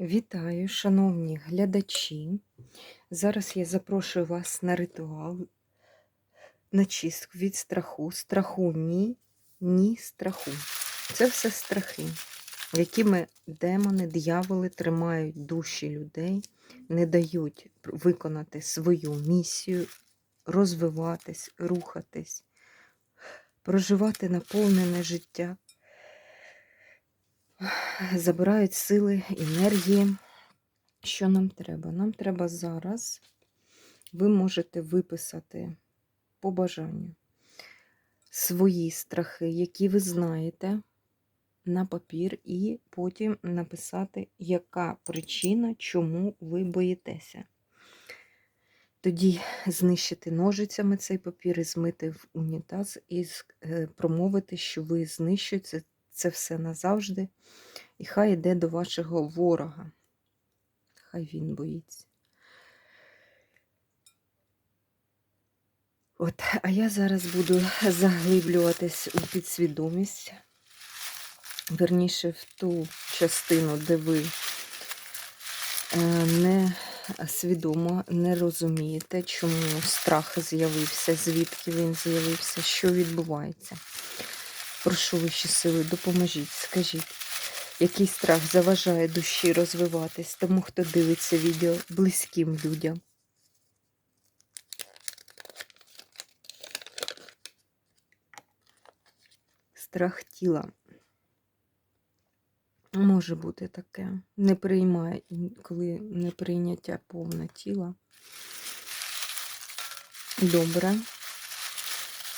Вітаю, шановні глядачі. Зараз я запрошую вас на ритуал, на чистку від страху. Страху ні, ні страху. Це все страхи, якими демони, дияволи тримають душі людей, не дають виконати свою місію, розвиватись, рухатись, проживати наповнене життя забирають сили, енергії. Що нам треба? Нам треба зараз, ви можете виписати по бажанню свої страхи, які ви знаєте, на папір, і потім написати, яка причина, чому ви боїтеся. Тоді знищити ножицями цей папір і змити в унітаз, і е, промовити, що ви знищуєте це все назавжди. І хай йде до вашого ворога. Хай він боїться. От, а я зараз буду заглиблюватись у підсвідомість, верніше в ту частину, де ви е, не свідомо не розумієте, чому страх з'явився, звідки він з'явився, що відбувається. Прошу вищі сили, допоможіть, скажіть, який страх заважає душі розвиватись тому, хто дивиться відео близьким людям. Страх тіла. Може бути таке. Не приймає, коли не прийняття повне тіла. Добре.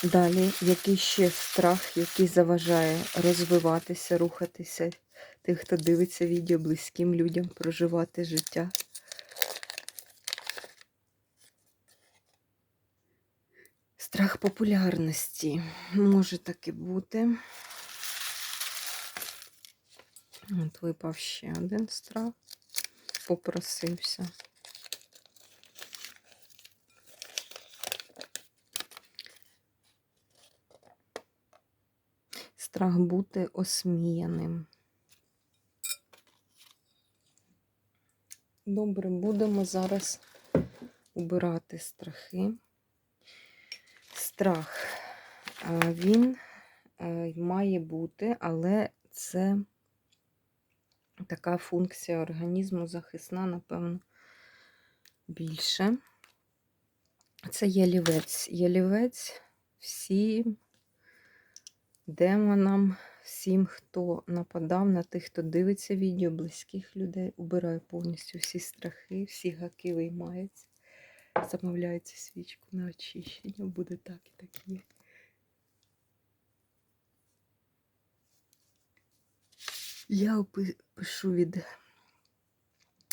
Далі, який ще страх, який заважає розвиватися, рухатися тих, хто дивиться відео близьким людям, проживати життя. Страх популярності може таки бути. От випав ще один страх, попросився. Страх бути осміяним. Добре, будемо зараз убирати страхи. Страх, він має бути, але це така функція організму захисна, напевно, більше. Це ялівець. Ялівець всі демонам, всім, хто нападав на тих, хто дивиться відео, близьких людей, убирає повністю всі страхи, всі гаки виймаються. Замовляється свічку на очищення, буде так і так є. Я пишу від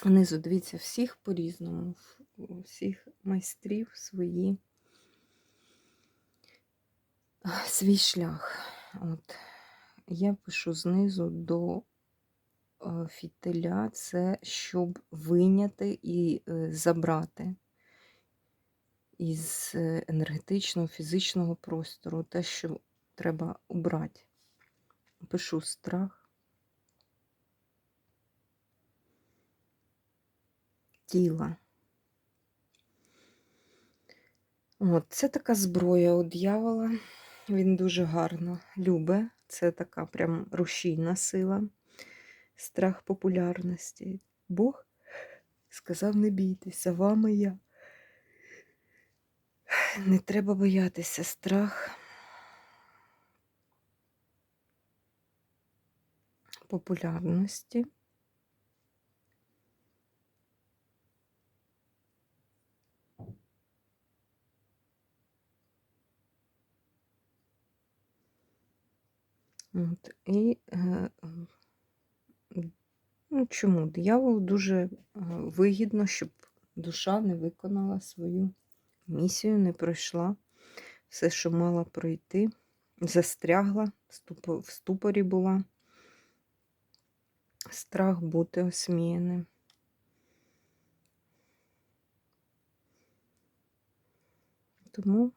низу, дивіться, всіх по-різному, всіх майстрів свої свій шлях. От. Я пишу знизу до е, фітиля, це щоб виняти і е, забрати із е, енергетичного, фізичного простору те, що треба убрати. Пишу страх. Тіла. От, Це така зброя у дьявола. Він дуже гарно любить. Це така прям рушійна сила, страх популярності. Бог сказав: не бійтеся, вами я. Не треба боятися страх. Популярності. І е, ну, чому? Дияволу дуже е, вигідно, щоб душа не виконала свою місію, не пройшла все, що мала пройти, застрягла, в ступорі була. Страх бути осміяним. Тому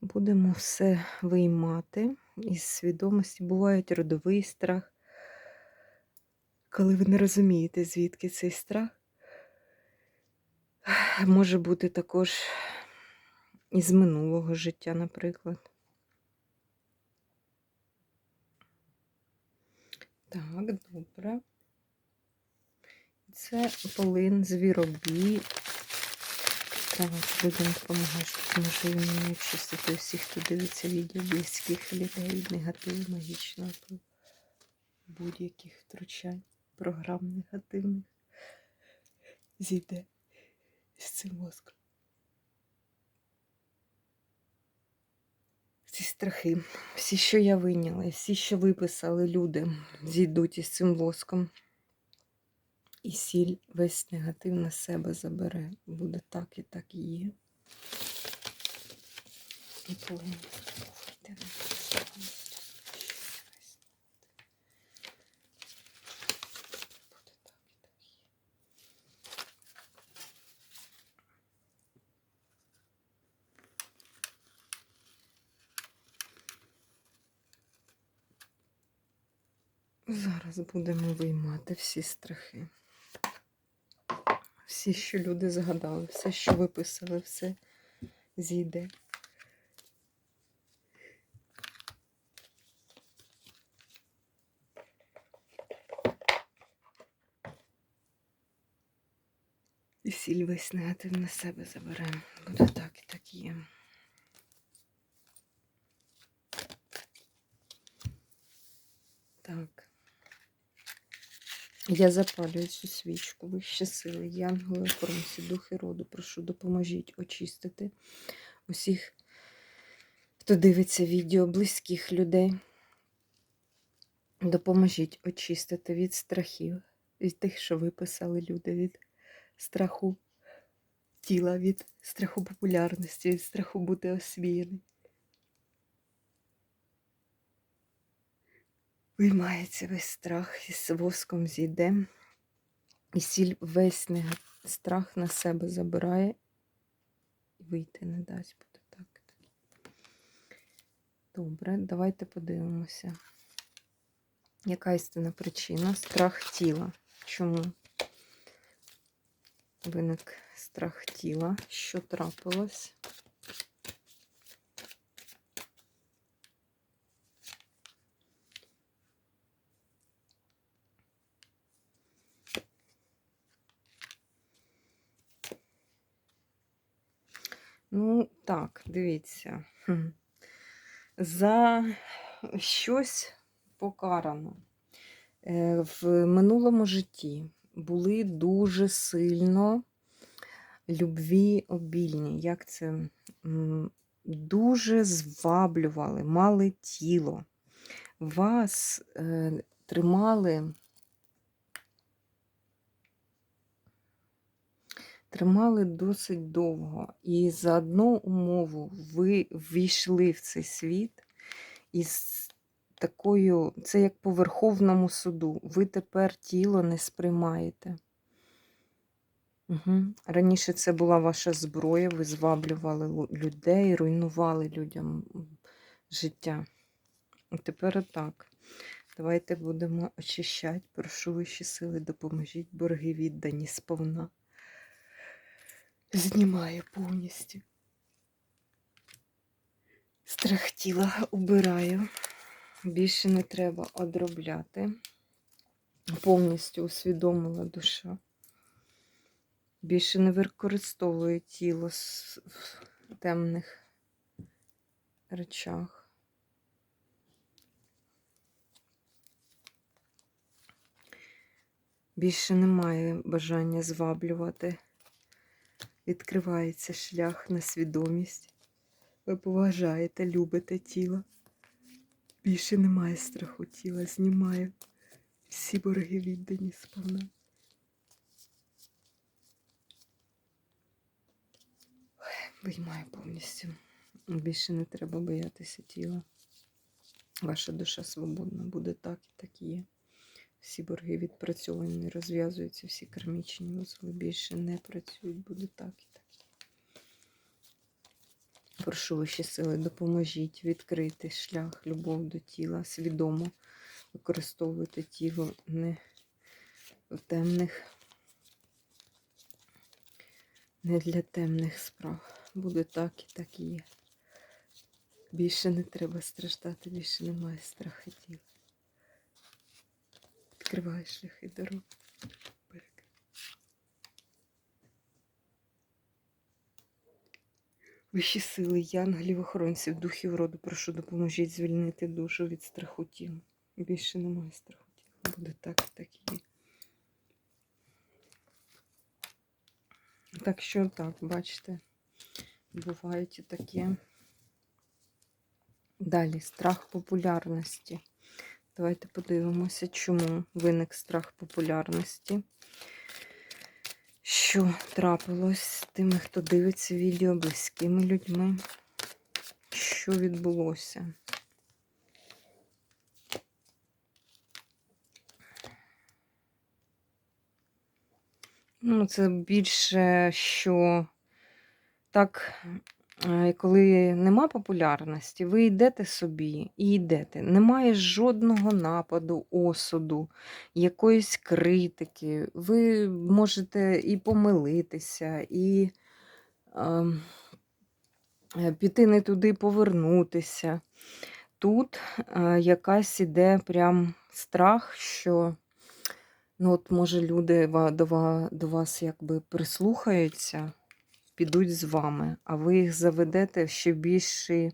будемо все виймати із свідомості. Бувають родовий страх, коли ви не розумієте, звідки цей страх, може бути також із минулого життя, наприклад. Так, добре. Це полин звіробій. Так, будемо допомагати, щоб може він мені очистити всіх, хто дивиться відео близьких людей від негативу, магічного будь-яких втручань, програм негативних. Зійде з цим мозком. Ці страхи, всі, що я виняла, всі, що виписали люди, зійдуть із цим воском. І сіль весь негатив на себе забере. Буде так і так і є. І повинна вийти Буде так і так є. Зараз будемо виймати всі страхи. Всі, що люди згадали, все, що виписали, все зійде. І сіль весь негатив на себе заберемо. Буде так і так є. Так. Я запалюю цю свічку, вищі сили, янголи, охоронці, духи роду. Прошу, допоможіть очистити усіх, хто дивиться відео, близьких людей. Допоможіть очистити від страхів, від тих, що виписали люди, від страху тіла, від страху популярності, від страху бути освіяним. Виймається весь страх із воском зійде, і сіль весь страх на себе забирає і вийти не дасть буде так. Добре, давайте подивимося. Яка істинна причина? Страх тіла. Чому виник страх тіла? Що трапилось? Ну, так, дивіться. За щось покарано. Е, В минулому житті були дуже сильно любві обільні. Як це? Дуже зваблювали, мали тіло. Вас е, тримали. Тримали досить довго. І за одну умову ви ввійшли в цей світ із такою, це як по Верховному суду. Ви тепер тіло не сприймаєте. Угу. Раніше це була ваша зброя, ви зваблювали людей, руйнували людям життя. Тепер отак. Давайте будемо очищати. Прошу вищі сили, допоможіть борги віддані сповна. Знімаю повністю. Страх тіла убираю. Більше не треба одробляти. Повністю усвідомила душа. Більше не використовую тіло в темних речах. Більше немає бажання зваблювати. Відкривається шлях на свідомість. Ви поважаєте, любите тіло. Більше немає страху тіла, знімаю всі борги віддані сповна. Виймаю повністю. Більше не треба боятися тіла. Ваша душа свободна буде так і так є. Всі борги відпрацьовані, розв'язуються, всі кармічні вузли більше не працюють, буде так і так. Прошу вищі сили, допоможіть відкрити шлях, любов до тіла, свідомо використовуйте тіло, не в темних, не для темних справ. Буде так і так і є. Більше не треба страждати, більше немає страхотів. Відкривай шляхи дорог. Вищі сили, янголів, охоронців, духів роду, прошу, допоможіть звільнити душу від страхутів. Більше немає страхутів. Буде так так і є. Так що так, бачите, бувають і таке. Далі страх популярності. Давайте подивимося, чому виник страх популярності. Що трапилось з тими, хто дивиться відео близькими людьми? Що відбулося? Ну, це більше, що так, коли нема популярності, ви йдете собі і йдете. Немає жодного нападу, осуду, якоїсь критики. Ви можете і помилитися, і е, е, піти не туди, повернутися. Тут е, якась іде прям страх, що ну от може люди до ва- до вас якби прислухаються, підуть з вами, а ви їх заведете в ще більші,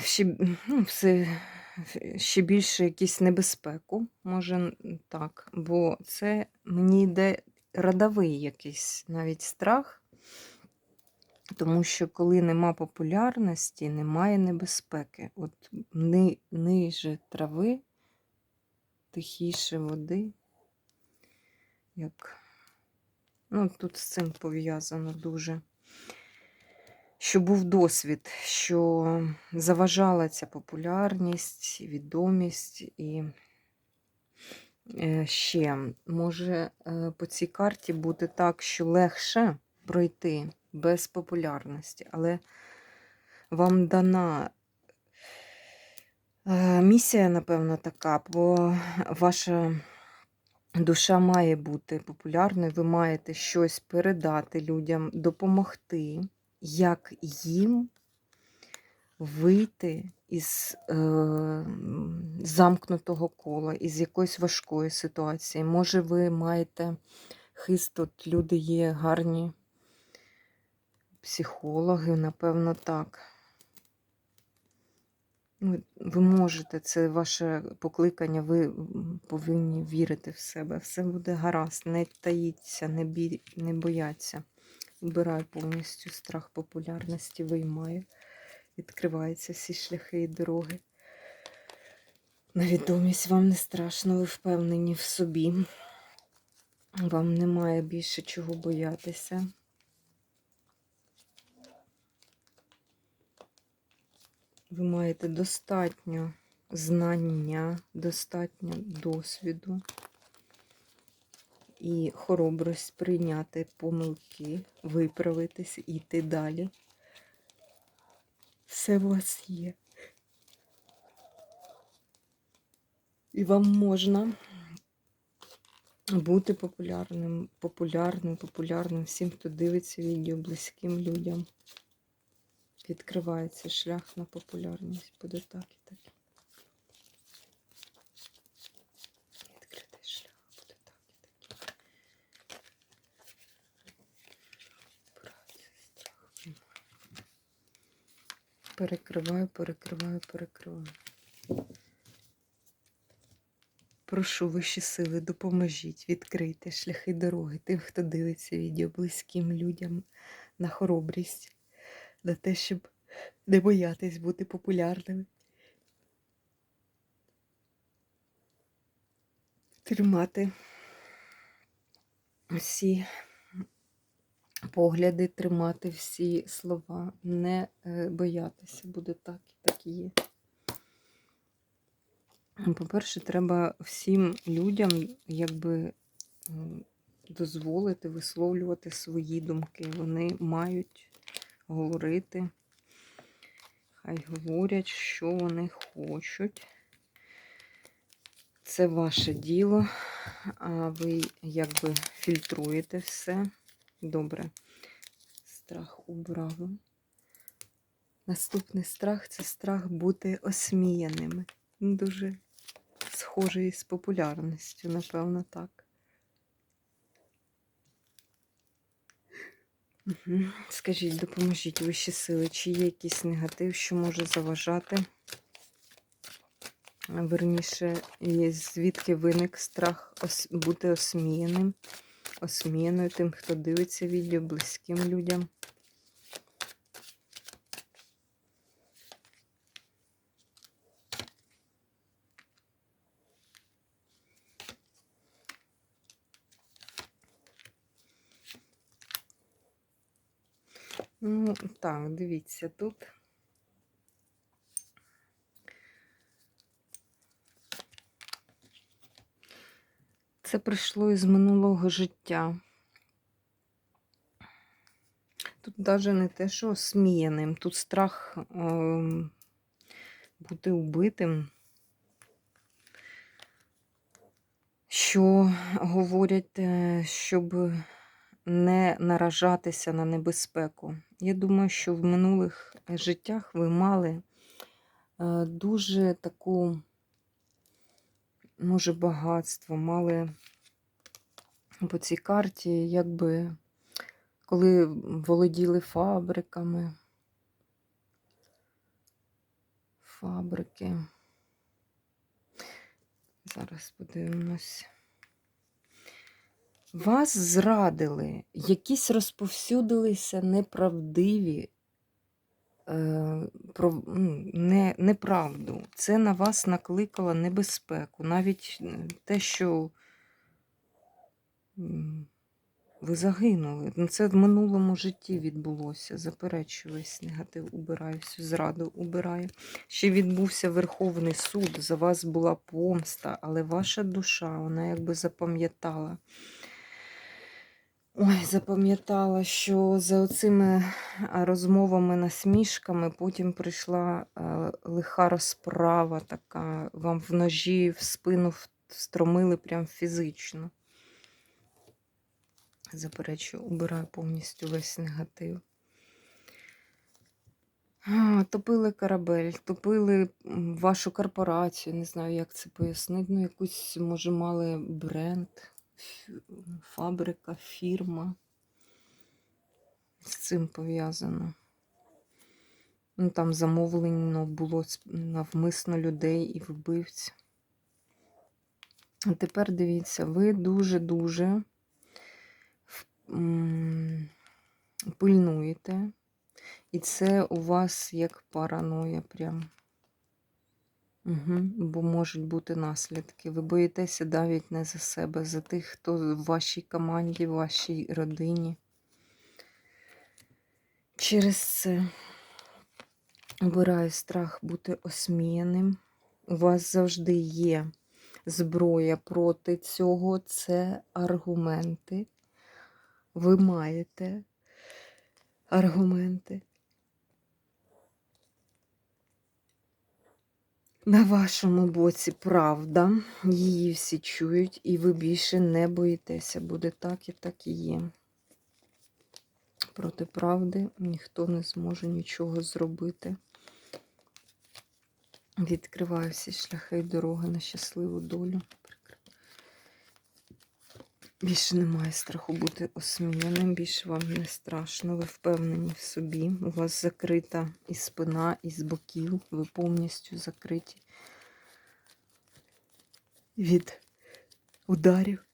в ще, ну, все, ще більше якусь небезпеку, може так, бо це мені йде родовий якийсь навіть страх. Тому що коли нема популярності, немає небезпеки. От ни, ниже трави, тихіше води. Як... Ну, тут з цим пов'язано дуже. Що був досвід, що заважала ця популярність, відомість і е, ще може е, по цій карті бути так, що легше пройти без популярності, але вам дана е, місія, напевно, така, бо ваша душа має бути популярною, ви маєте щось передати людям, допомогти, як їм вийти із е, замкнутого кола, із якоїсь важкої ситуації. Може, ви маєте хист, от люди є гарні психологи, напевно, так. Ну, Ви можете, це ваше покликання, ви повинні вірити в себе. Все буде гаразд, не таїться, не, бі... не бояться. Вбираю повністю страх популярності, виймаю. Відкриваються всі шляхи і дороги. На відомість вам не страшно, ви впевнені в собі. Вам немає більше чого боятися. Ви маєте достатньо знання, достатньо досвіду і хоробрость прийняти помилки, виправитись і йти далі. Все у вас є. І вам можна бути популярним, популярним, популярним всім, хто дивиться відео близьким людям. Відкривається шлях на популярність. Буде так і так. Відкритий шлях, буде так і так. Перекриваю, перекриваю, перекриваю. Прошу вищі сили, допоможіть, відкрийте шляхи дороги тим, хто дивиться відео близьким людям на хоробрість, на те, щоб не боятись бути популярними. Тримати всі погляди, тримати всі слова, не е, боятися, буде так і так є. По-перше, треба всім людям якби дозволити висловлювати свої думки. Вони мають говорити, хай говорять, що вони хочуть. Це ваше діло, а ви якби фільтруєте все. Добре. Страх убрали. Наступний страх це страх бути осміяними. Дуже схожий з популярністю, напевно, так. Угу. Скажіть, допоможіть вищі сили, чи є якийсь негатив, що може заважати? Верніше, звідки виник страх бути осміяним, осміяною тим, хто дивиться відео, близьким людям. Ну, так, дивіться, тут це прийшло із минулого життя. Тут навіть не те, що сміяним, тут страх ем, бути убитим, що говорять, е, щоб не наражатися на небезпеку. Я думаю, що в минулих життях ви мали е, дуже таку, може, багатство, мали по цій карті, якби коли володіли фабриками. Фабрики. Зараз подивимось. Вас зрадили, якісь розповсюдилися неправдиві, е, про, ну, не, неправду. Це на вас накликало небезпеку. Навіть е, те, що ви загинули. Ну, це в минулому житті відбулося. Заперечую весь негатив, убираю, всю зраду убираю. Ще відбувся Верховний суд, за вас була помста, але ваша душа, вона якби запам'ятала. Ой, запам'ятала, що за оцими розмовами, насмішками потім прийшла лиха розправа така. Вам в ножі в спину встромили прям фізично. Заперечую, убираю повністю весь негатив. Топили корабель, топили вашу корпорацію, не знаю, як це пояснити. Ну, якусь, може, мали бренд, фабрика, фірма. З цим пов'язано. Ну, там замовлено було навмисно людей і вбивць. А тепер дивіться, ви дуже-дуже пильнуєте. І це у вас як параноя прям. Угу. Бо можуть бути наслідки. Ви боїтеся навіть не за себе, за тих, хто в вашій команді, в вашій родині. Через це обираю страх бути осміяним. У вас завжди є зброя проти цього. Це аргументи. Ви маєте аргументи. На вашому боці правда, її всі чують, і ви більше не боїтеся. Буде так і так і є. Проти правди ніхто не зможе нічого зробити. Відкриваю всі шляхи і дороги на щасливу долю. Більше немає страху бути осміяним, більше вам не страшно, ви впевнені в собі. У вас закрита і спина, і з боків, ви повністю закриті від ударів,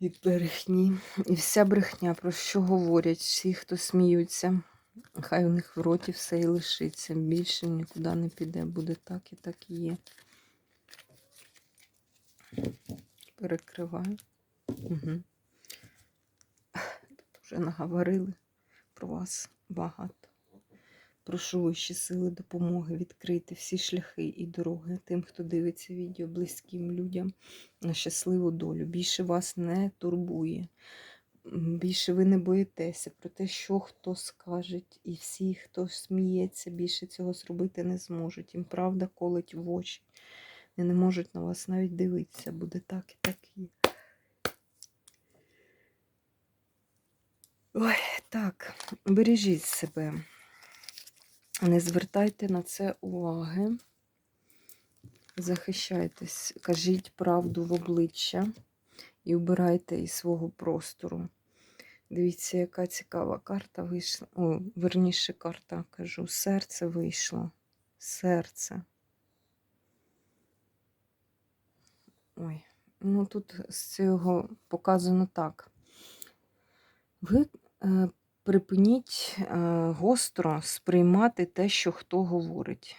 від брехні. І вся брехня, про що говорять всі, хто сміються, хай у них в роті все і лишиться. Більше нікуди не піде, буде так і так і є. Перекриваю. Угу. Тут вже наговорили про вас багато. Прошу вищі сили допомоги відкрити всі шляхи і дороги тим, хто дивиться відео близьким людям на щасливу долю. Більше вас не турбує. більше ви не боїтеся про те, що хто скаже, і всі, хто сміється, більше цього зробити не зможуть. Їм правда колить в очі. Вони не можуть на вас навіть дивитися. Буде так і так і. Ой, так, бережіть себе. Не звертайте на це уваги. Захищайтесь, кажіть правду в обличчя і убирайте із свого простору. Дивіться, яка цікава карта вийшла. О, верніше карта, кажу, серце вийшло. Серце. Ой, ну тут з цього показано так. Ви е, припиніть е, гостро сприймати те, що хто говорить.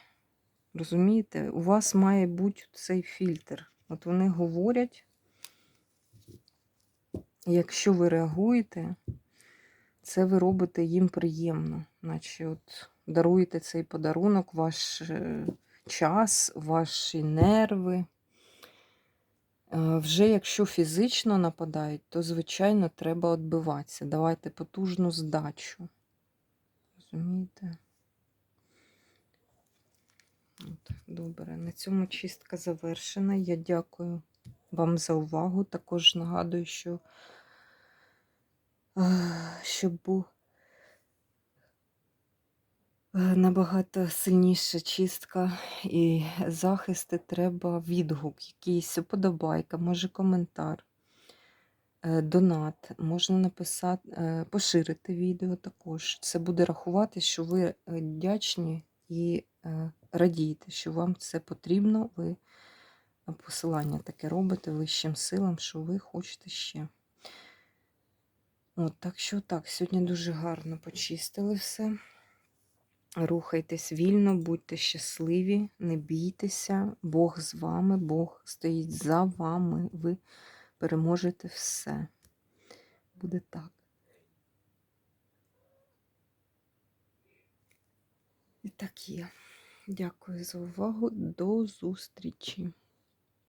Розумієте? У вас має бути цей фільтр. От вони говорять, якщо ви реагуєте, це ви робите їм приємно, наче от даруєте цей подарунок, ваш е, час, ваші нерви. Е, Вже якщо фізично нападають, то, звичайно, треба відбиватися. Давайте потужну здачу. Розумієте? От, добре, на цьому чистка завершена. Я дякую вам за увагу. Також нагадую, що е, щоб набагато сильніша чистка і захисти, треба відгук, якийсь уподобайка, може коментар, е, донат. Можна написати, е, поширити відео також. Це буде рахувати, що ви е, вдячні і е, радієте, що вам це потрібно. Ви посилання таке робите вищим силам, що ви хочете ще. От, так що так, сьогодні дуже гарно почистили все. Рухайтесь вільно, будьте щасливі, не бійтеся. Бог з вами, Бог стоїть за вами. Ви переможете все. Буде так. І так є. Дякую за увагу. До зустрічі!